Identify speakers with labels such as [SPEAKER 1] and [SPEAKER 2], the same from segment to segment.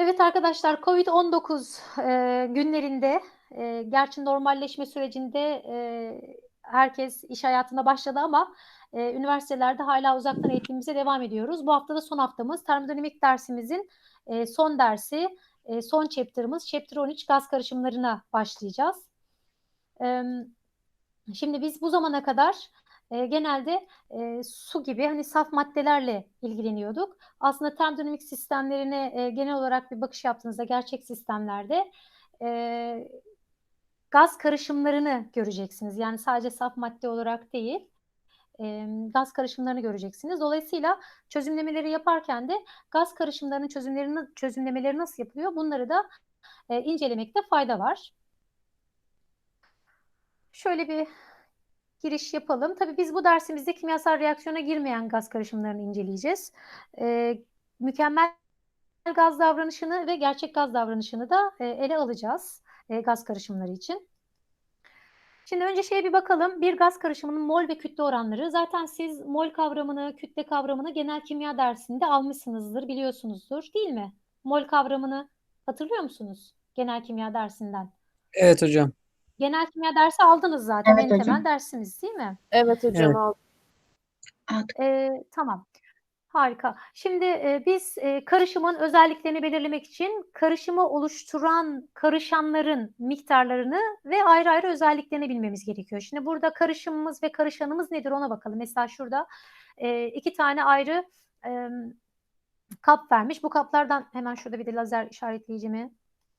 [SPEAKER 1] Evet arkadaşlar COVID-19 e, günlerinde e, gerçi normalleşme sürecinde e, herkes iş hayatına başladı ama e, üniversitelerde hala uzaktan eğitimimize devam ediyoruz. Bu hafta da son haftamız. Termodinamik dersimizin e, son dersi, e, son chapter'ımız chapter 13 gaz karışımlarına başlayacağız. E, şimdi biz bu zamana kadar e, genelde e, su gibi hani saf maddelerle ilgileniyorduk. Aslında termodinamik sistemlerine e, genel olarak bir bakış yaptığınızda gerçek sistemlerde e, gaz karışımlarını göreceksiniz. Yani sadece saf madde olarak değil e, gaz karışımlarını göreceksiniz. Dolayısıyla çözümlemeleri yaparken de gaz karışımlarının çözümlerini çözümlemeleri nasıl yapılıyor bunları da e, incelemekte fayda var. Şöyle bir giriş yapalım. Tabii biz bu dersimizde kimyasal reaksiyona girmeyen gaz karışımlarını inceleyeceğiz. Ee, mükemmel gaz davranışını ve gerçek gaz davranışını da e, ele alacağız e, gaz karışımları için. Şimdi önce şeye bir bakalım. Bir gaz karışımının mol ve kütle oranları. Zaten siz mol kavramını, kütle kavramını genel kimya dersinde almışsınızdır, biliyorsunuzdur değil mi? Mol kavramını hatırlıyor musunuz genel kimya dersinden?
[SPEAKER 2] Evet hocam.
[SPEAKER 1] Genel kimya dersi aldınız zaten.
[SPEAKER 3] Evet
[SPEAKER 1] en
[SPEAKER 3] hocam.
[SPEAKER 1] temel dersiniz değil mi?
[SPEAKER 4] Evet hocam
[SPEAKER 2] Evet.
[SPEAKER 4] aldım.
[SPEAKER 1] Ee, tamam. Harika. Şimdi e, biz e, karışımın özelliklerini belirlemek için karışımı oluşturan karışanların miktarlarını ve ayrı ayrı özelliklerini bilmemiz gerekiyor. Şimdi burada karışımımız ve karışanımız nedir ona bakalım. Mesela şurada e, iki tane ayrı e, kap vermiş. Bu kaplardan hemen şurada bir de lazer işaretleyicimi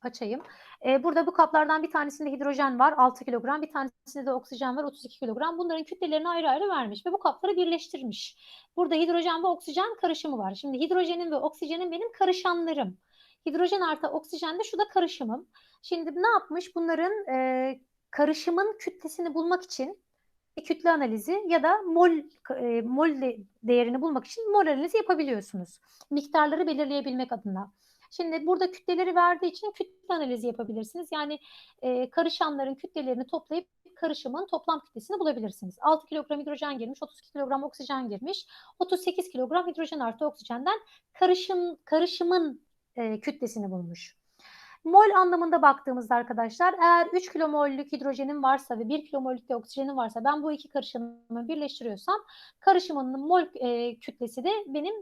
[SPEAKER 1] açayım. E, burada bu kaplardan bir tanesinde hidrojen var 6 kilogram, bir tanesinde de oksijen var 32 kilogram. Bunların kütlelerini ayrı ayrı vermiş ve bu kapları birleştirmiş. Burada hidrojen ve oksijen karışımı var. Şimdi hidrojenin ve oksijenin benim karışanlarım. Hidrojen artı oksijen de şu da karışımım. Şimdi ne yapmış? Bunların e, karışımın kütlesini bulmak için bir kütle analizi ya da mol e, mol de- değerini bulmak için mol analizi yapabiliyorsunuz. Miktarları belirleyebilmek adına. Şimdi burada kütleleri verdiği için kütle analizi yapabilirsiniz. Yani e, karışanların kütlelerini toplayıp karışımın toplam kütlesini bulabilirsiniz. 6 kilogram hidrojen girmiş, 32 kilogram oksijen girmiş. 38 kilogram hidrojen artı oksijenden karışım karışımın e, kütlesini bulmuş. Mol anlamında baktığımızda arkadaşlar eğer 3 kilomollük hidrojenin varsa ve 1 kilomollük de oksijenin varsa ben bu iki karışımı birleştiriyorsam karışımın mol e, kütlesi de benim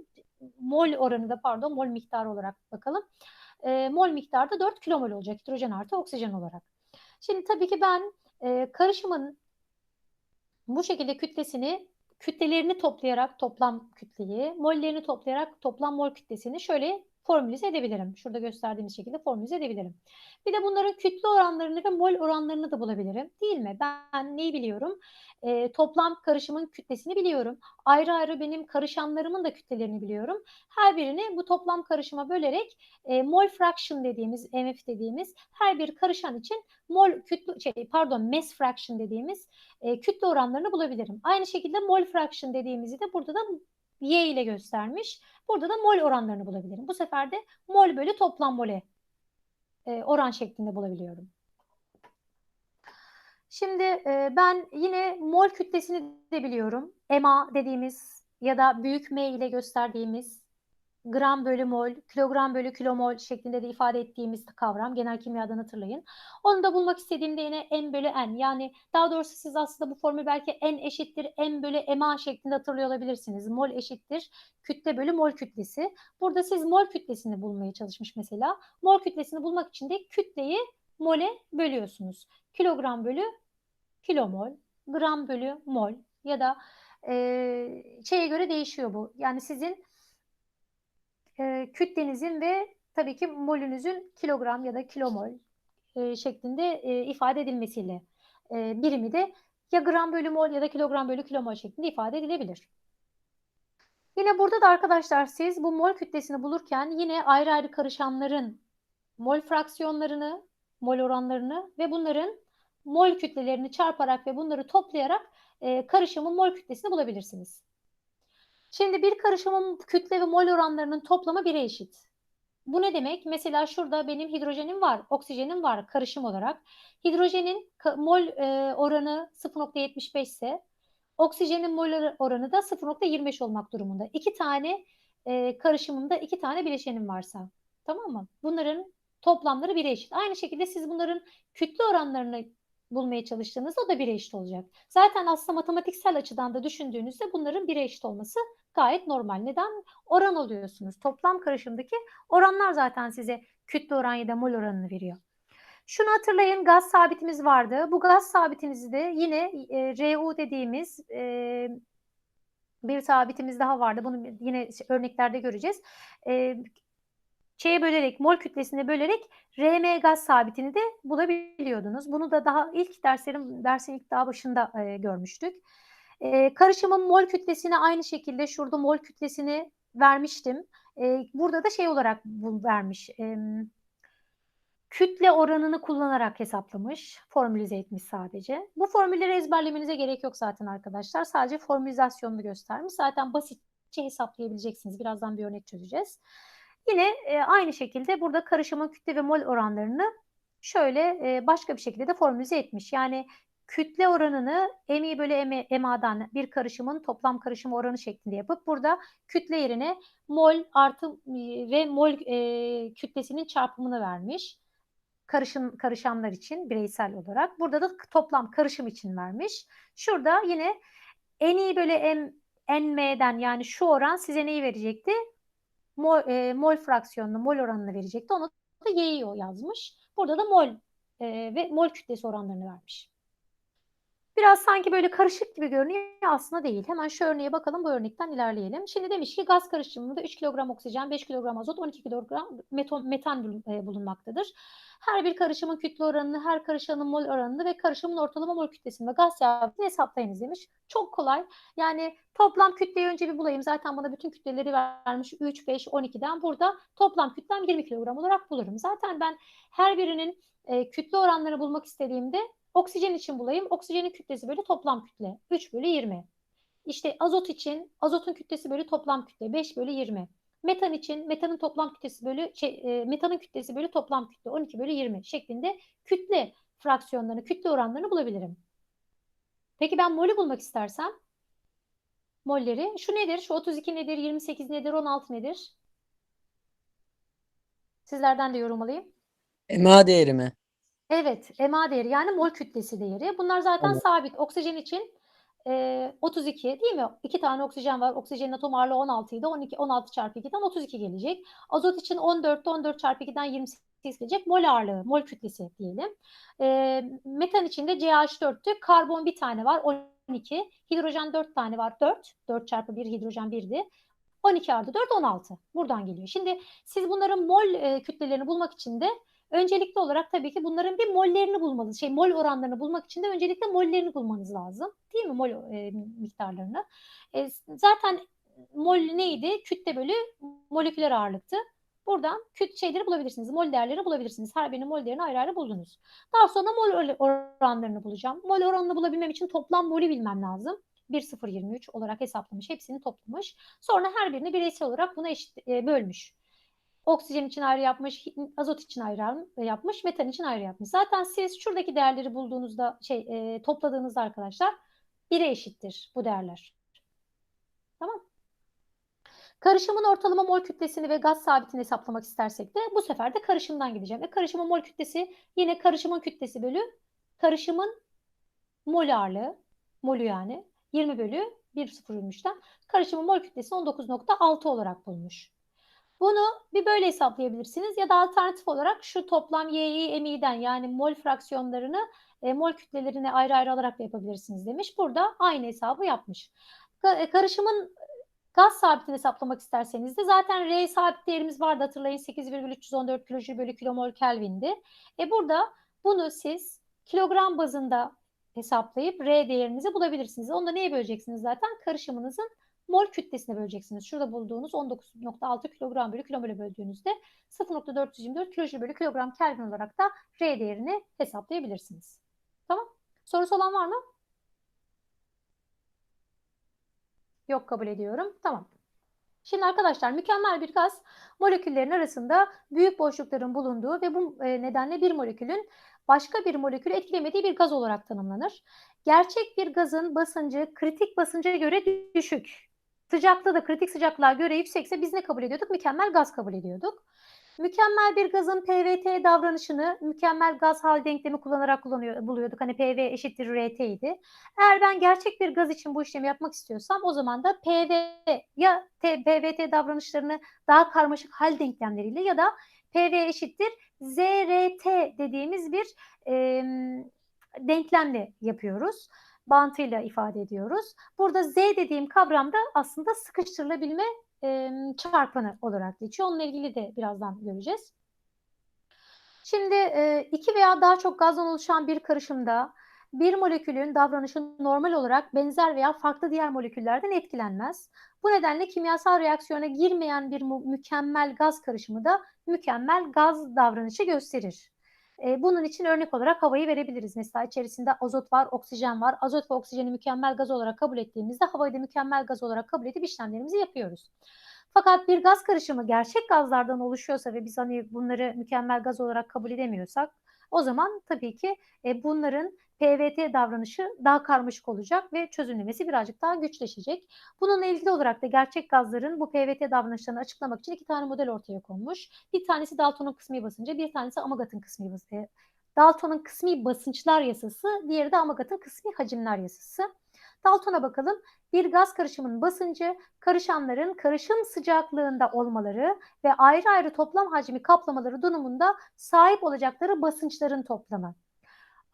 [SPEAKER 1] mol oranı da pardon mol miktarı olarak bakalım. E, mol miktarı da 4 kilomol olacak hidrojen artı oksijen olarak. Şimdi tabii ki ben e, karışımın bu şekilde kütlesini kütlelerini toplayarak toplam kütleyi, mollerini toplayarak toplam mol kütlesini şöyle formülize edebilirim. Şurada gösterdiğimiz şekilde formülize edebilirim. Bir de bunların kütle oranlarını ve mol oranlarını da bulabilirim. Değil mi? Ben neyi biliyorum? Ee, toplam karışımın kütlesini biliyorum. Ayrı ayrı benim karışanlarımın da kütlelerini biliyorum. Her birini bu toplam karışıma bölerek e, mol fraction dediğimiz, MF dediğimiz her bir karışan için mol kütle şey pardon mass fraction dediğimiz e, kütle oranlarını bulabilirim. Aynı şekilde mol fraction dediğimizi de burada da Y ile göstermiş. Burada da mol oranlarını bulabilirim. Bu sefer de mol bölü toplam mole e, oran şeklinde bulabiliyorum. Şimdi e, ben yine mol kütlesini de biliyorum. EMA dediğimiz ya da büyük M ile gösterdiğimiz gram bölü mol, kilogram bölü kilomol şeklinde de ifade ettiğimiz kavram. Genel kimyadan hatırlayın. Onu da bulmak istediğimde yine M bölü N. Yani daha doğrusu siz aslında bu formül belki N eşittir M bölü EMA şeklinde hatırlıyor olabilirsiniz. Mol eşittir kütle bölü mol kütlesi. Burada siz mol kütlesini bulmaya çalışmış mesela. Mol kütlesini bulmak için de kütleyi mole bölüyorsunuz. Kilogram bölü kilomol, gram bölü mol ya da e, şeye göre değişiyor bu. Yani sizin e, kütlenizin ve tabii ki molünüzün kilogram ya da kilomol e, şeklinde e, ifade edilmesiyle e, birimi de ya gram bölü mol ya da kilogram bölü kilomol şeklinde ifade edilebilir. Yine burada da arkadaşlar siz bu mol kütlesini bulurken yine ayrı ayrı karışanların mol fraksiyonlarını, mol oranlarını ve bunların mol kütlelerini çarparak ve bunları toplayarak karışımın mol kütlesini bulabilirsiniz. Şimdi bir karışımın kütle ve mol oranlarının toplamı 1'e eşit. Bu ne demek? Mesela şurada benim hidrojenim var, oksijenim var karışım olarak. Hidrojenin mol e, oranı 0.75 ise oksijenin mol oranı da 0.25 olmak durumunda. İki tane e, karışımımda iki tane bileşenim varsa. Tamam mı? Bunların toplamları 1'e eşit. Aynı şekilde siz bunların kütle oranlarını bulmaya çalıştığınızda o da 1'e eşit olacak. Zaten aslında matematiksel açıdan da düşündüğünüzde bunların 1'e eşit olması gayet normal. Neden? Oran alıyorsunuz. Toplam karışımdaki oranlar zaten size kütle oran ya da mol oranını veriyor. Şunu hatırlayın gaz sabitimiz vardı. Bu gaz sabitimizi de yine e, RU dediğimiz e, bir sabitimiz daha vardı. Bunu yine örneklerde göreceğiz. E, şeye bölerek, mol kütlesine bölerek RM gaz sabitini de bulabiliyordunuz. Bunu da daha ilk derslerim dersin ilk daha başında e, görmüştük. E, karışımın mol kütlesini aynı şekilde şurada mol kütlesini vermiştim. E, burada da şey olarak bu vermiş. E, kütle oranını kullanarak hesaplamış, formülize etmiş sadece. Bu formülleri ezberlemenize gerek yok zaten arkadaşlar. Sadece formülizasyonunu göstermiş. Zaten basitçe hesaplayabileceksiniz. Birazdan bir örnek çözeceğiz. Yine e, aynı şekilde burada karışımın kütle ve mol oranlarını şöyle e, başka bir şekilde de formülize etmiş. Yani kütle oranını MI bölü MA'dan bir karışımın toplam karışım oranı şeklinde yapıp burada kütle yerine mol artı ve mol e, kütlesinin çarpımını vermiş. Karışım, karışanlar için bireysel olarak. Burada da toplam karışım için vermiş. Şurada yine NI bölü M, NM'den yani şu oran size neyi verecekti? Mol, e, mol fraksiyonunu, mol oranını verecekti. Onu da Y'yi yazmış. Burada da mol e, ve mol kütlesi oranlarını vermiş. Biraz sanki böyle karışık gibi görünüyor aslında değil. Hemen şu örneğe bakalım bu örnekten ilerleyelim. Şimdi demiş ki gaz karışımında 3 kilogram oksijen, 5 kilogram azot, 12 kilogram meton, metan e, bulunmaktadır. Her bir karışımın kütle oranını, her karışımın mol oranını ve karışımın ortalama mol kütlesini ve gaz sabitini hesaplayınız demiş. Çok kolay. Yani toplam kütleyi önce bir bulayım. Zaten bana bütün kütleleri vermiş 3, 5, 12'den. Burada toplam kütlem 20 kilogram olarak bulurum. Zaten ben her birinin e, kütle oranlarını bulmak istediğimde Oksijen için bulayım. Oksijenin kütlesi bölü toplam kütle. 3 bölü 20. İşte azot için azotun kütlesi bölü toplam kütle 5 bölü 20. Metan için metanın toplam kütlesi bölü şey, e, metanın kütlesi bölü toplam kütle 12 bölü 20 şeklinde kütle fraksiyonlarını, kütle oranlarını bulabilirim. Peki ben molü bulmak istersem molleri şu nedir? Şu 32 nedir? 28 nedir? 16 nedir? Sizlerden de yorum alayım.
[SPEAKER 2] MA değeri mi?
[SPEAKER 1] Evet, MA değeri yani mol kütlesi değeri. Bunlar zaten
[SPEAKER 2] Evet.
[SPEAKER 1] sabit. Oksijen için e, 32 değil mi? İki tane oksijen var. Oksijenin atom ağırlığı 16 idi. 12, 16 çarpı 2'den 32 gelecek. Azot için 14'te 14 çarpı 2'den 28 gelecek. Mol ağırlığı, mol kütlesi diyelim. E, metan için de CH4'tü. Karbon bir tane var 12. Hidrojen 4 tane var 4. 4 çarpı 1 hidrojen 1'di. 12 artı 4 16. Buradan geliyor. Şimdi siz bunların mol e, kütlelerini bulmak için de Öncelikli olarak tabii ki bunların bir mollerini bulmanız, şey mol oranlarını bulmak için de öncelikle mollerini bulmanız lazım. Değil mi mol e, miktarlarını? E, zaten mol neydi? Kütle bölü moleküler ağırlıktı. Buradan küt şeyleri bulabilirsiniz. Mol değerleri bulabilirsiniz. Her birinin mol değerini ayrı ayrı buldunuz. Daha sonra mol oranlarını bulacağım. Mol oranını bulabilmem için toplam molü bilmem lazım. 1,023 olarak hesaplamış. Hepsini toplamış. Sonra her birini bireysel olarak buna eşit e, bölmüş. Oksijen için ayrı yapmış, azot için ayrı yapmış, metan için ayrı yapmış. Zaten siz şuradaki değerleri bulduğunuzda, şey e, topladığınızda arkadaşlar 1'e eşittir bu değerler. Tamam. Karışımın ortalama mol kütlesini ve gaz sabitini hesaplamak istersek de bu sefer de karışımdan gideceğim. Ve karışımın mol kütlesi yine karışımın kütlesi bölü karışımın mol ağırlığı, molü yani 20 bölü 1,023'ten karışımın mol kütlesi 19.6 olarak bulmuş. Bunu bir böyle hesaplayabilirsiniz ya da alternatif olarak şu toplam Y'yi MI'den yani mol fraksiyonlarını e, mol kütlelerini ayrı ayrı alarak da yapabilirsiniz demiş. Burada aynı hesabı yapmış. E, karışımın gaz sabitini hesaplamak isterseniz de zaten R sabit değerimiz vardı hatırlayın 8,314 kilojül bölü kilomol Kelvin'di. E burada bunu siz kilogram bazında hesaplayıp R değerinizi bulabilirsiniz. Onu da neye böleceksiniz zaten? Karışımınızın mol kütlesine böleceksiniz. Şurada bulduğunuz 19.6 kilogram bölü kilomole böldüğünüzde 0.424 kilojül bölü kilogram Kelvin olarak da R değerini hesaplayabilirsiniz. Tamam. Sorusu olan var mı? Yok kabul ediyorum. Tamam. Şimdi arkadaşlar mükemmel bir gaz moleküllerin arasında büyük boşlukların bulunduğu ve bu e, nedenle bir molekülün başka bir molekülü etkilemediği bir gaz olarak tanımlanır. Gerçek bir gazın basıncı kritik basınca göre düşük. Sıcaklığı da kritik sıcaklığa göre yüksekse biz ne kabul ediyorduk? Mükemmel gaz kabul ediyorduk. Mükemmel bir gazın PVT davranışını mükemmel gaz hal denklemi kullanarak kullanıyor, buluyorduk. Hani PV eşittir RT idi. Eğer ben gerçek bir gaz için bu işlemi yapmak istiyorsam o zaman da PV ya T, PVT davranışlarını daha karmaşık hal denklemleriyle ya da PV eşittir ZRT dediğimiz bir e, denklemle yapıyoruz. Bantıyla ifade ediyoruz. Burada Z dediğim kavramda aslında sıkıştırılabilme e, çarpanı olarak geçiyor. Onunla ilgili de birazdan göreceğiz. Şimdi e, iki veya daha çok gazdan oluşan bir karışımda bir molekülün davranışı normal olarak benzer veya farklı diğer moleküllerden etkilenmez. Bu nedenle kimyasal reaksiyona girmeyen bir mükemmel gaz karışımı da mükemmel gaz davranışı gösterir. E, bunun için örnek olarak havayı verebiliriz. Mesela içerisinde azot var, oksijen var. Azot ve oksijeni mükemmel gaz olarak kabul ettiğimizde havayı da mükemmel gaz olarak kabul edip işlemlerimizi yapıyoruz. Fakat bir gaz karışımı gerçek gazlardan oluşuyorsa ve biz hani bunları mükemmel gaz olarak kabul edemiyorsak o zaman tabii ki e, bunların PVT davranışı daha karmaşık olacak ve çözümlemesi birazcık daha güçleşecek. Bununla ilgili olarak da gerçek gazların bu PVT davranışlarını açıklamak için iki tane model ortaya konmuş. Bir tanesi Dalton'un kısmi basıncı, bir tanesi Amagat'ın kısmi basıncı. Dalton'un kısmi basınçlar yasası, diğeri de Amagat'ın kısmi hacimler yasası. Dalton'a bakalım. Bir gaz karışımının basıncı, karışanların karışım sıcaklığında olmaları ve ayrı ayrı toplam hacmi kaplamaları durumunda sahip olacakları basınçların toplamı.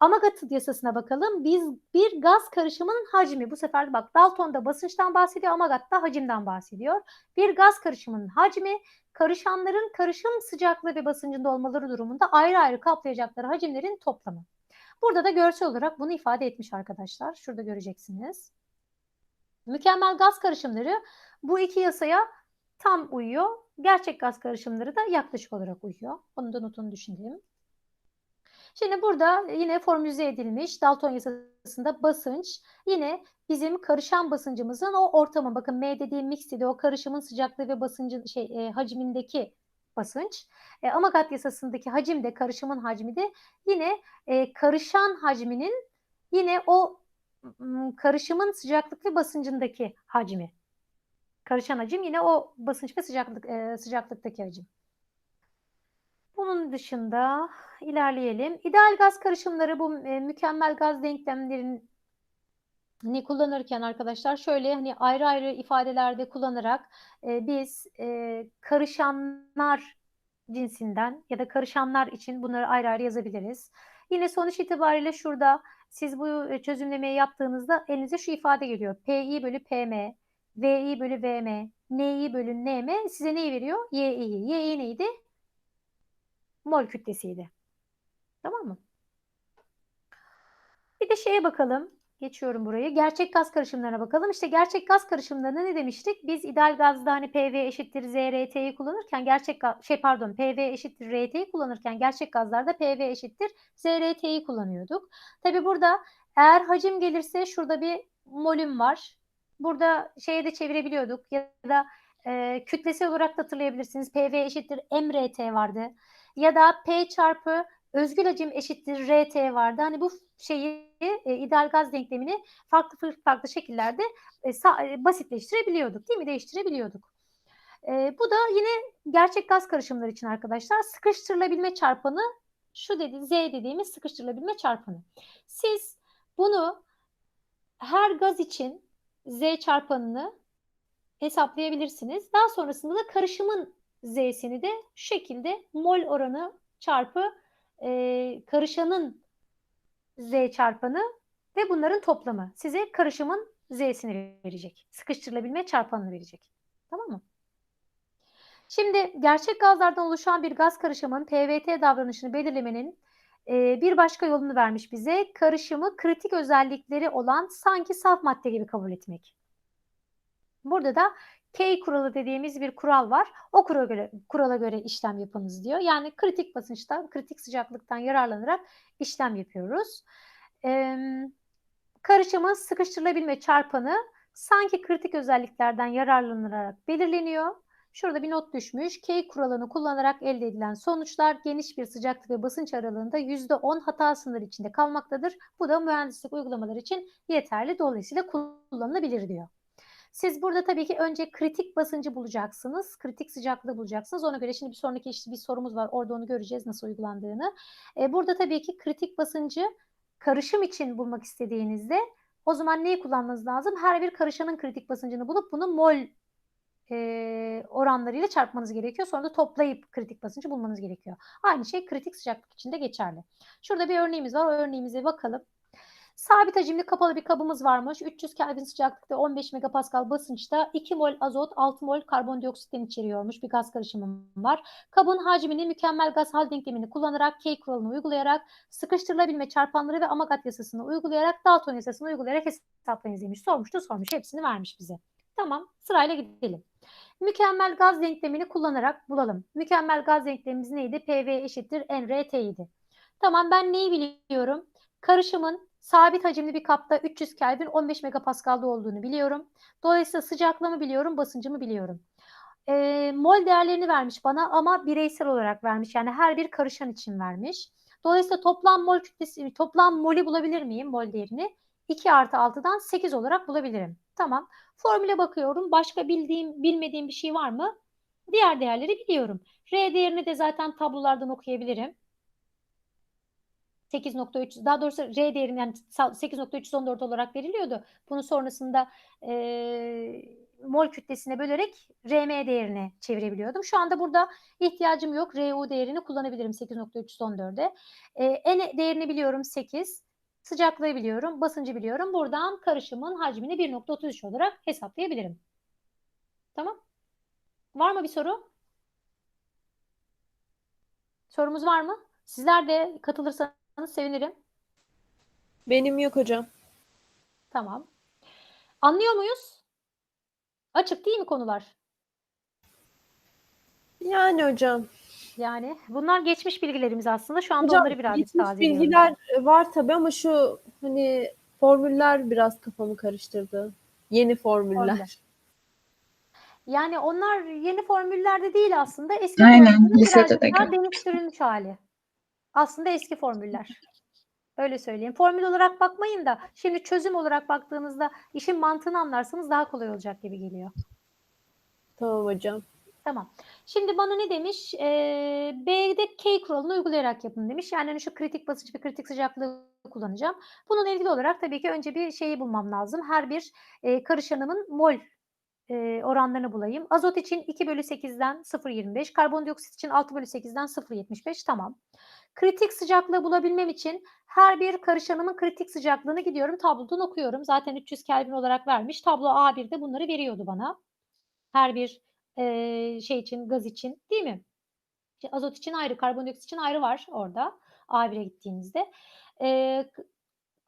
[SPEAKER 1] Amagat yasasına bakalım. Biz bir gaz karışımının hacmi. Bu sefer bak Dalton da basınçtan bahsediyor, Amagat da hacimden bahsediyor. Bir gaz karışımının hacmi karışanların karışım sıcaklığı ve basıncında olmaları durumunda ayrı ayrı kaplayacakları hacimlerin toplamı. Burada da görsel olarak bunu ifade etmiş arkadaşlar. Şurada göreceksiniz. Mükemmel gaz karışımları bu iki yasaya tam uyuyor. Gerçek gaz karışımları da yaklaşık olarak uyuyor. Onu da notunu düşünelim. Şimdi burada yine formülize edilmiş Dalton yasasında basınç yine bizim karışan basıncımızın o ortamı bakın M dediğim mix idi o karışımın sıcaklığı ve basıncı şey e, hacmindeki basınç. E, Amagat yasasındaki hacim de karışımın hacmi de yine e, karışan hacminin yine o karışımın sıcaklık ve basıncındaki hacmi. Karışan hacim yine o basınç ve sıcaklık e, sıcaklıktaki hacim. Bunun dışında ilerleyelim. İdeal gaz karışımları bu e, mükemmel gaz denklemlerini kullanırken arkadaşlar şöyle hani ayrı ayrı ifadelerde kullanarak e, biz e, karışanlar cinsinden ya da karışanlar için bunları ayrı ayrı yazabiliriz. Yine sonuç itibariyle şurada siz bu çözümlemeyi yaptığınızda elinize şu ifade geliyor. Pi bölü Pm, Vi bölü Vm, Ni bölü Nm size neyi veriyor? Yi'yi. Yi neydi? Mol kütlesiydi. Tamam mı? Bir de şeye bakalım. Geçiyorum burayı. Gerçek gaz karışımlarına bakalım. İşte gerçek gaz karışımlarında ne demiştik? Biz ideal gazda hani PV eşittir ZRT'yi kullanırken gerçek şey pardon PV eşittir RT'yi kullanırken gerçek gazlarda PV eşittir ZRT'yi kullanıyorduk. Tabi burada eğer hacim gelirse şurada bir molüm var. Burada şeye de çevirebiliyorduk ya da e, kütlesi olarak da hatırlayabilirsiniz. PV eşittir MRT vardı. Ya da P çarpı özgül hacim eşittir RT vardı. Hani bu şeyi e, ideal gaz denklemini farklı farklı şekillerde e, e, basitleştirebiliyorduk değil mi? Değiştirebiliyorduk. E, bu da yine gerçek gaz karışımları için arkadaşlar sıkıştırılabilme çarpanı şu dedi Z dediğimiz sıkıştırılabilme çarpanı. Siz bunu her gaz için Z çarpanını hesaplayabilirsiniz. Daha sonrasında da karışımın Z'sini de şu şekilde mol oranı çarpı e, karışanın Z çarpanı ve bunların toplamı size karışımın Z'sini verecek. Sıkıştırılabilme çarpanını verecek. Tamam mı? Şimdi gerçek gazlardan oluşan bir gaz karışımın PVT davranışını belirlemenin e, bir başka yolunu vermiş bize. Karışımı kritik özellikleri olan sanki saf madde gibi kabul etmek. Burada da K kuralı dediğimiz bir kural var. O kurala göre, kurala göre işlem yapınız diyor. Yani kritik basınçtan, kritik sıcaklıktan yararlanarak işlem yapıyoruz. Ee, karışımın sıkıştırılabilme çarpanı sanki kritik özelliklerden yararlanarak belirleniyor. Şurada bir not düşmüş. K kuralını kullanarak elde edilen sonuçlar geniş bir sıcaklık ve basınç aralığında %10 hata sınırı içinde kalmaktadır. Bu da mühendislik uygulamaları için yeterli. Dolayısıyla kullanılabilir diyor. Siz burada tabii ki önce kritik basıncı bulacaksınız. Kritik sıcaklığı bulacaksınız. Ona göre şimdi bir sonraki işte bir sorumuz var. Orada onu göreceğiz nasıl uygulandığını. E, burada tabii ki kritik basıncı karışım için bulmak istediğinizde o zaman neyi kullanmanız lazım? Her bir karışanın kritik basıncını bulup bunu mol e, oranlarıyla çarpmanız gerekiyor. Sonra da toplayıp kritik basıncı bulmanız gerekiyor. Aynı şey kritik sıcaklık için de geçerli. Şurada bir örneğimiz var. O örneğimize bakalım. Sabit hacimli kapalı bir kabımız varmış. 300 Kelvin sıcaklıkta 15 megapascal basınçta 2 mol azot, 6 mol karbondioksitten içeriyormuş bir gaz karışımı var. Kabın hacmini mükemmel gaz hal denklemini kullanarak K kuralını uygulayarak sıkıştırılabilme çarpanları ve Amagat yasasını uygulayarak Dalton yasasını uygulayarak hesaplayınız demiş. Sormuştu sormuş. Hepsini vermiş bize. Tamam sırayla gidelim. Mükemmel gaz denklemini kullanarak bulalım. Mükemmel gaz denklemimiz neydi? PV eşittir nRT idi. Tamam ben neyi biliyorum? Karışımın sabit hacimli bir kapta 300 Kelvin 15 megapascal'da olduğunu biliyorum. Dolayısıyla sıcaklığımı biliyorum, basıncımı biliyorum. E, mol değerlerini vermiş bana ama bireysel olarak vermiş. Yani her bir karışan için vermiş. Dolayısıyla toplam mol kütlesi, toplam molü bulabilir miyim mol değerini? 2 artı 6'dan 8 olarak bulabilirim. Tamam. Formüle bakıyorum. Başka bildiğim, bilmediğim bir şey var mı? Diğer değerleri biliyorum. R değerini de zaten tablolardan okuyabilirim. 8.3 daha doğrusu R değerini yani 8.314 olarak veriliyordu. Bunu sonrasında e, mol kütlesine bölerek RM değerini çevirebiliyordum. Şu anda burada ihtiyacım yok. RU değerini kullanabilirim 8.314'e. E, N değerini biliyorum 8. Sıcaklığı biliyorum, basıncı biliyorum. Buradan karışımın hacmini 1.33 olarak hesaplayabilirim. Tamam. Var mı bir soru? Sorumuz var mı? Sizler de katılırsanız sevinirim.
[SPEAKER 2] Benim yok hocam.
[SPEAKER 1] Tamam. Anlıyor muyuz? Açık değil mi konular?
[SPEAKER 2] Yani hocam.
[SPEAKER 1] Yani bunlar geçmiş bilgilerimiz aslında. Şu anda
[SPEAKER 2] Hocam
[SPEAKER 1] onları birazcık
[SPEAKER 2] geçmiş
[SPEAKER 1] tazeliyorum.
[SPEAKER 2] bilgiler var tabii ama şu hani formüller biraz kafamı karıştırdı. Yeni formüller.
[SPEAKER 1] Formüller. Yani onlar yeni formüllerde değil aslında. Eski
[SPEAKER 3] Aynen, lisede de
[SPEAKER 1] daha dönüştürülmüş hali. Aslında eski formüller. Öyle söyleyeyim. Formül olarak bakmayın da şimdi çözüm olarak baktığınızda işin mantığını anlarsanız daha kolay olacak gibi geliyor.
[SPEAKER 2] Tamam hocam.
[SPEAKER 1] Tamam. Şimdi bana ne demiş? Ee, B'de K kuralını uygulayarak yapın demiş. Yani hani şu kritik basınç ve kritik sıcaklığı kullanacağım. Bununla ilgili olarak tabii ki önce bir şeyi bulmam lazım. Her bir e, karışanımın mol e, oranlarını bulayım. Azot için 2 bölü 8'den 0,25. Karbondioksit için 6 bölü 8'den 0,75. Tamam. Kritik sıcaklığı bulabilmem için her bir karışanımın kritik sıcaklığını gidiyorum tablodan okuyorum. Zaten 300 Kelvin olarak vermiş. Tablo A1'de bunları veriyordu bana. Her bir e, şey için, gaz için değil mi? Azot için ayrı, karbondioksit için ayrı var orada A1'e gittiğinizde. E,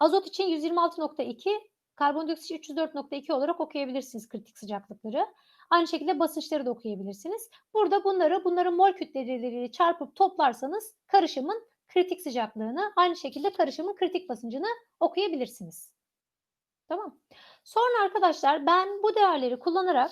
[SPEAKER 1] azot için 126.2, karbondioksit için 304.2 olarak okuyabilirsiniz kritik sıcaklıkları. Aynı şekilde basınçları da okuyabilirsiniz. Burada bunları bunların mol kütleleriyle çarpıp toplarsanız karışımın kritik sıcaklığını, aynı şekilde karışımın kritik basıncını okuyabilirsiniz. Tamam. Sonra arkadaşlar ben bu değerleri kullanarak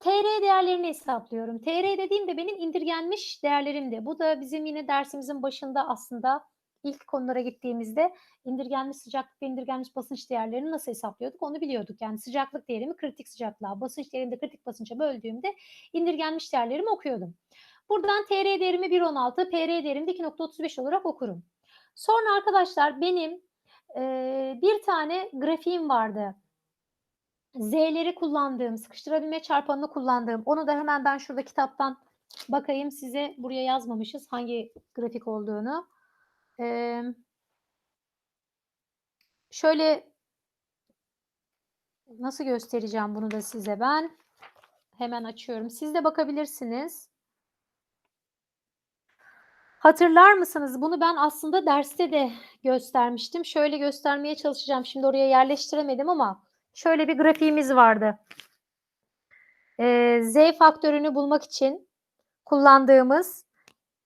[SPEAKER 1] TR değerlerini hesaplıyorum. TR dediğimde benim indirgenmiş değerlerimdi. Bu da bizim yine dersimizin başında aslında ilk konulara gittiğimizde indirgenmiş sıcaklık ve indirgenmiş basınç değerlerini nasıl hesaplıyorduk onu biliyorduk. Yani sıcaklık değerimi kritik sıcaklığa, basınç değerimi de kritik basınça böldüğümde indirgenmiş değerlerimi okuyordum. Buradan TR değerimi 1.16, PR değerimi de 2.35 olarak okurum. Sonra arkadaşlar benim e, bir tane grafiğim vardı. Z'leri kullandığım, sıkıştırabilme çarpanını kullandığım. Onu da hemen ben şurada kitaptan bakayım size. Buraya yazmamışız hangi grafik olduğunu. Ee, şöyle nasıl göstereceğim bunu da size ben. Hemen açıyorum. Siz de bakabilirsiniz. Hatırlar mısınız? Bunu ben aslında derste de göstermiştim. Şöyle göstermeye çalışacağım. Şimdi oraya yerleştiremedim ama şöyle bir grafiğimiz vardı. Ee, Z faktörünü bulmak için kullandığımız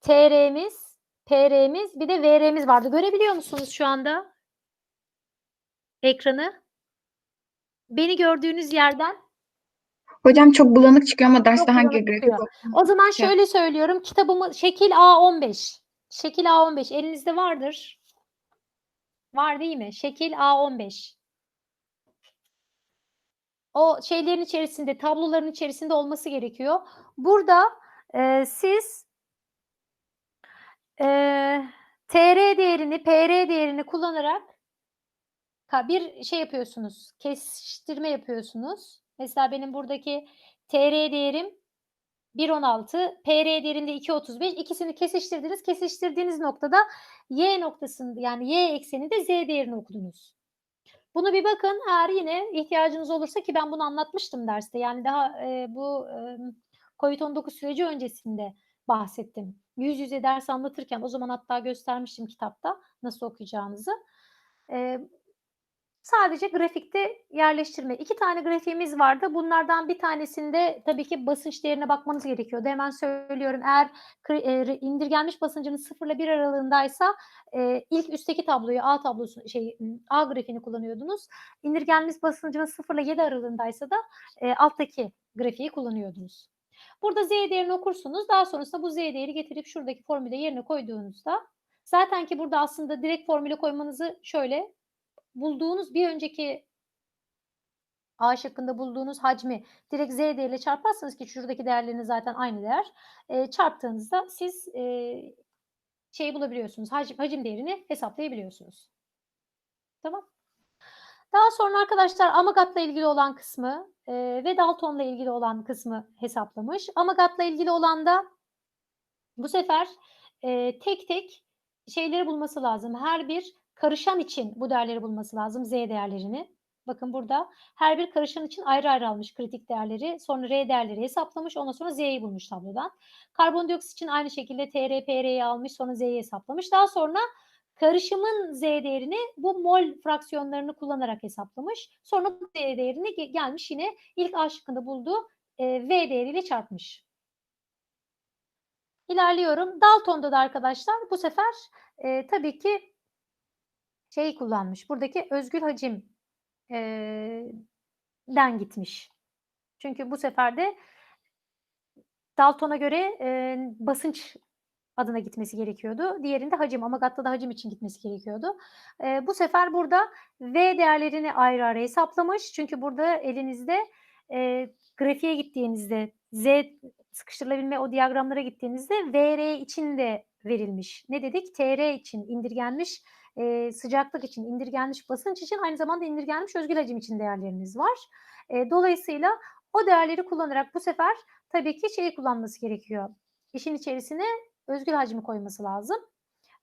[SPEAKER 1] TR'miz, PR'miz bir de VR'miz vardı. Görebiliyor musunuz şu anda ekranı? Beni gördüğünüz yerden
[SPEAKER 3] Hocam çok bulanık çıkıyor ama derste
[SPEAKER 1] Çok
[SPEAKER 3] hangi grafik
[SPEAKER 1] O zaman şöyle söylüyorum. Kitabımı şekil A15. Şekil A15 elinizde vardır. Var değil mi? Şekil A15. o şeylerin içerisinde, tabloların içerisinde olması gerekiyor. Burada e, siz e, TR değerini, PR değerini kullanarak bir şey yapıyorsunuz, kesiştirme yapıyorsunuz. Mesela benim buradaki TR değerim 1.16, PR değerinde 2.35. İkisini kesiştirdiniz. Kesiştirdiğiniz noktada Y noktasında yani Y ekseninde Z değerini okudunuz. Bunu bir bakın. Eğer yine ihtiyacınız olursa ki ben bunu anlatmıştım derste. Yani daha e, bu e, COVID-19 süreci öncesinde bahsettim. Yüz yüze ders anlatırken o zaman hatta göstermiştim kitapta nasıl okuyacağınızı. E, sadece grafikte yerleştirme. İki tane grafiğimiz vardı. Bunlardan bir tanesinde tabii ki basınç değerine bakmanız gerekiyordu. Hemen söylüyorum. Eğer e, indirgenmiş basıncınız 0 ile 1 aralığındaysa e, ilk üstteki tabloyu A tablosu şey A grafiğini kullanıyordunuz. İndirgenmiş basıncınız 0 ile 7 aralığındaysa da e, alttaki grafiği kullanıyordunuz. Burada Z değerini okursunuz. Daha sonrasında bu Z değeri getirip şuradaki formüle yerine koyduğunuzda zaten ki burada aslında direkt formüle koymanızı şöyle bulduğunuz bir önceki A şıkkında bulduğunuz hacmi direkt Z değeriyle çarparsanız ki şuradaki değerleriniz zaten aynı değer. E, çarptığınızda siz e, şey bulabiliyorsunuz. Hacim, hacim değerini hesaplayabiliyorsunuz. Tamam. Daha sonra arkadaşlar Amagat'la ilgili olan kısmı e, ve Dalton'la ilgili olan kısmı hesaplamış. Amagat'la ilgili olan da bu sefer e, tek tek şeyleri bulması lazım. Her bir karışan için bu değerleri bulması lazım. Z değerlerini. Bakın burada her bir karışan için ayrı ayrı almış kritik değerleri. Sonra R değerleri hesaplamış. Ondan sonra Z'yi bulmuş tablodan. Karbondioksit için aynı şekilde TR, PR'yi almış. Sonra Z'yi hesaplamış. Daha sonra karışımın Z değerini bu mol fraksiyonlarını kullanarak hesaplamış. Sonra Z değerini ge- gelmiş yine ilk A şıkkında bulduğu e, V değeriyle çarpmış. İlerliyorum. Dalton'da da arkadaşlar bu sefer e, tabii ki şey kullanmış. Buradaki özgül hacim e, den gitmiş. Çünkü bu sefer de Dalton'a göre e, basınç adına gitmesi gerekiyordu. Diğerinde hacim. Amagat'ta da hacim için gitmesi gerekiyordu. E, bu sefer burada V değerlerini ayrı ayrı hesaplamış. Çünkü burada elinizde e, grafiğe gittiğinizde Z sıkıştırılabilme o diyagramlara gittiğinizde VR için de verilmiş. Ne dedik? TR için indirgenmiş e, sıcaklık için, indirgenmiş basınç için aynı zamanda indirgenmiş özgül hacim için değerleriniz var. E, dolayısıyla o değerleri kullanarak bu sefer tabii ki şeyi kullanması gerekiyor. İşin içerisine özgül hacmi koyması lazım.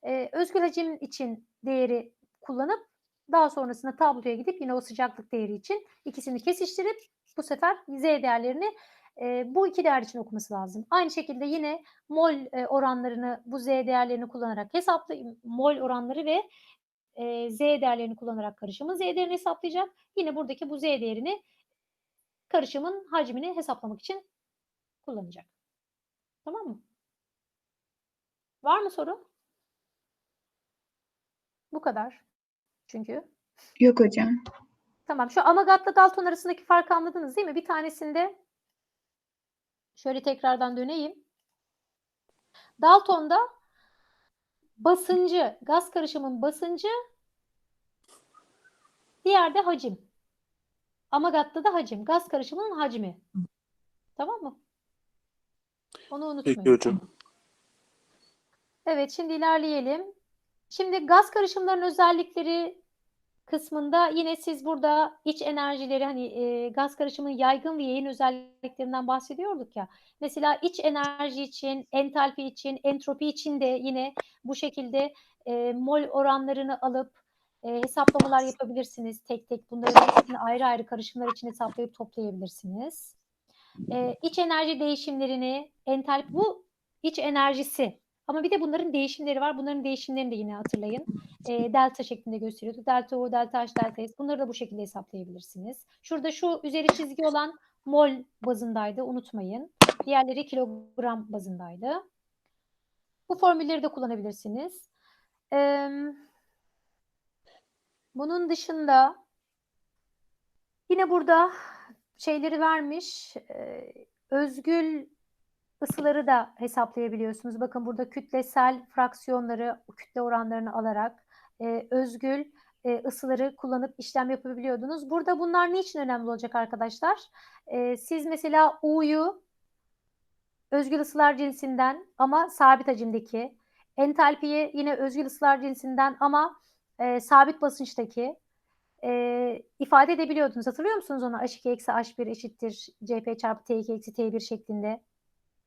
[SPEAKER 1] E, özgül hacim için değeri kullanıp daha sonrasında tabloya gidip yine o sıcaklık değeri için ikisini kesiştirip bu sefer Z değerlerini e, bu iki değer için okuması lazım. Aynı şekilde yine mol e, oranlarını bu Z değerlerini kullanarak hesaplayın. Mol oranları ve e, Z değerlerini kullanarak karışımın Z değerini hesaplayacak. Yine buradaki bu Z değerini karışımın hacmini hesaplamak için kullanacak. Tamam mı? Var mı soru? Bu kadar. Çünkü.
[SPEAKER 3] Yok hocam.
[SPEAKER 1] Tamam. Şu Amagat'la Dalton arasındaki farkı anladınız değil mi? Bir tanesinde şöyle tekrardan döneyim. Dalton'da basıncı, gaz karışımın basıncı diğerde hacim. Amagat'ta da hacim. Gaz karışımının hacmi. Tamam mı? Onu unutmayın.
[SPEAKER 4] Peki hocam.
[SPEAKER 1] Evet, şimdi ilerleyelim. Şimdi gaz karışımlarının özellikleri kısmında yine siz burada iç enerjileri hani e, gaz karışımının yaygın ve yayın özelliklerinden bahsediyorduk ya. Mesela iç enerji için, entalpi için, entropi için de yine bu şekilde e, mol oranlarını alıp e, hesaplamalar yapabilirsiniz tek tek. Bunların hepsini ayrı ayrı karışımlar için hesaplayıp toplayabilirsiniz. E, iç enerji değişimlerini, entalpi bu iç enerjisi. Ama bir de bunların değişimleri var. Bunların değişimlerini de yine hatırlayın. E, delta şeklinde gösteriyordu. Delta O, delta H, delta S. Bunları da bu şekilde hesaplayabilirsiniz. Şurada şu üzeri çizgi olan mol bazındaydı. Unutmayın. Diğerleri kilogram bazındaydı. Bu formülleri de kullanabilirsiniz. Ee, bunun dışında yine burada şeyleri vermiş. Ee, özgül ısıları da hesaplayabiliyorsunuz. Bakın burada kütlesel fraksiyonları, kütle oranlarını alarak e, özgül e, ısıları kullanıp işlem yapabiliyordunuz. Burada bunlar niçin önemli olacak arkadaşlar? E, siz mesela U'yu özgül ısılar cinsinden ama sabit hacimdeki, entalpiyi yine özgül ısılar cinsinden ama e, sabit basınçtaki e, ifade edebiliyordunuz. Hatırlıyor musunuz onu? H2 eksi H1 eşittir CP çarpı T2 eksi T1 şeklinde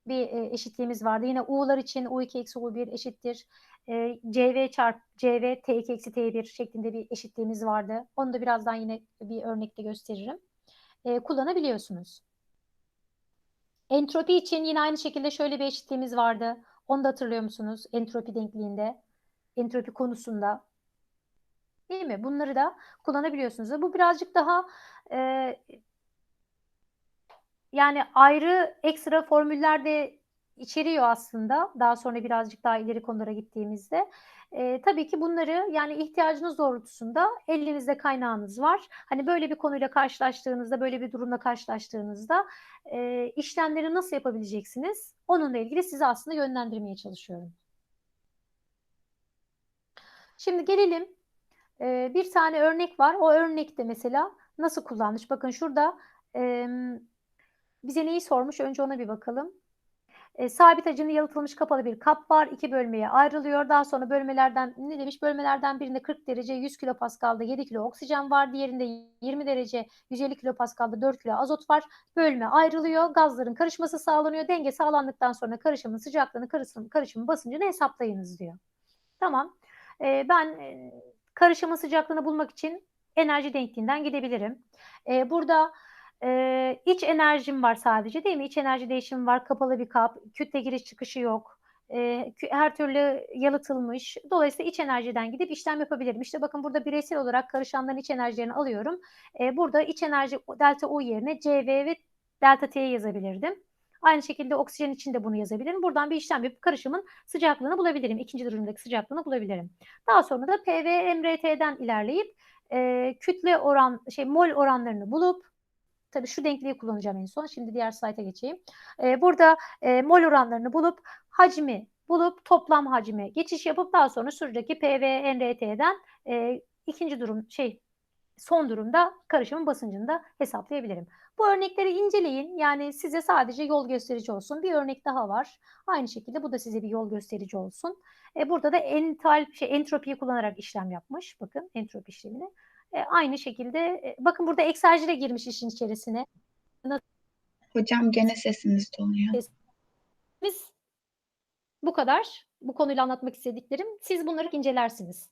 [SPEAKER 1] bir e, eşitliğimiz vardı. Yine U'lar için U2 eksi U1 eşittir e, CV çarpı CV T2 eksi T1 şeklinde bir eşitliğimiz vardı. Onu da birazdan yine bir örnekle gösteririm. E, kullanabiliyorsunuz. Entropi için yine aynı şekilde şöyle bir eşitliğimiz vardı. Onu da hatırlıyor musunuz? Entropi denkliğinde, entropi konusunda. Değil mi? Bunları da kullanabiliyorsunuz. Bu birazcık daha e, yani ayrı ekstra formüller de içeriyor aslında. Daha sonra birazcık daha ileri konulara gittiğimizde. E, tabii ki bunları yani ihtiyacınız doğrultusunda elinizde kaynağınız var. Hani böyle bir konuyla karşılaştığınızda, böyle bir durumla karşılaştığınızda e, işlemleri nasıl yapabileceksiniz? Onunla ilgili sizi aslında yönlendirmeye çalışıyorum. Şimdi gelelim e, bir tane örnek var. O örnekte mesela nasıl kullanmış? Bakın şurada e, bize neyi sormuş? Önce ona bir bakalım. E, sabit hacimli yalıtılmış kapalı bir kap var. İki bölmeye ayrılıyor. Daha sonra bölmelerden ne demiş? Bölmelerden birinde 40 derece 100 kilopaskalda 7 kilo oksijen var. Diğerinde 20 derece 150 kilopaskalda 4 kilo azot var. Bölme ayrılıyor. Gazların karışması sağlanıyor. Denge sağlandıktan sonra karışımın sıcaklığını, karışım, karışımın basıncını hesaplayınız diyor. Tamam. E, ben e, karışımın sıcaklığını bulmak için enerji denkliğinden gidebilirim. E, burada ee, iç enerjim var sadece değil mi? İç enerji değişimi var. Kapalı bir kap. Kütle giriş çıkışı yok. Ee, her türlü yalıtılmış. Dolayısıyla iç enerjiden gidip işlem yapabilirim. İşte bakın burada bireysel olarak karışanların iç enerjilerini alıyorum. Ee, burada iç enerji delta U yerine CV ve delta T'ye yazabilirdim. Aynı şekilde oksijen için de bunu yazabilirim. Buradan bir işlem yapıp karışımın sıcaklığını bulabilirim. İkinci durumdaki sıcaklığını bulabilirim. Daha sonra da PV MRT'den ilerleyip e, kütle oran, şey mol oranlarını bulup Tabii şu denkliği kullanacağım en son. Şimdi diğer slayta geçeyim. Ee, burada e, mol oranlarını bulup hacmi bulup toplam hacme geçiş yapıp daha sonra şuradaki PV NRT'den e, ikinci durum şey son durumda karışımın basıncını da hesaplayabilirim. Bu örnekleri inceleyin. Yani size sadece yol gösterici olsun. Bir örnek daha var. Aynı şekilde bu da size bir yol gösterici olsun. E, burada da ental şey entropiyi kullanarak işlem yapmış. Bakın entropi işlemini. E, aynı şekilde e, bakın burada ekserji de girmiş işin içerisine.
[SPEAKER 3] Hocam gene sesiniz doluyor.
[SPEAKER 1] Biz bu kadar. Bu konuyla anlatmak istediklerim. Siz bunları incelersiniz.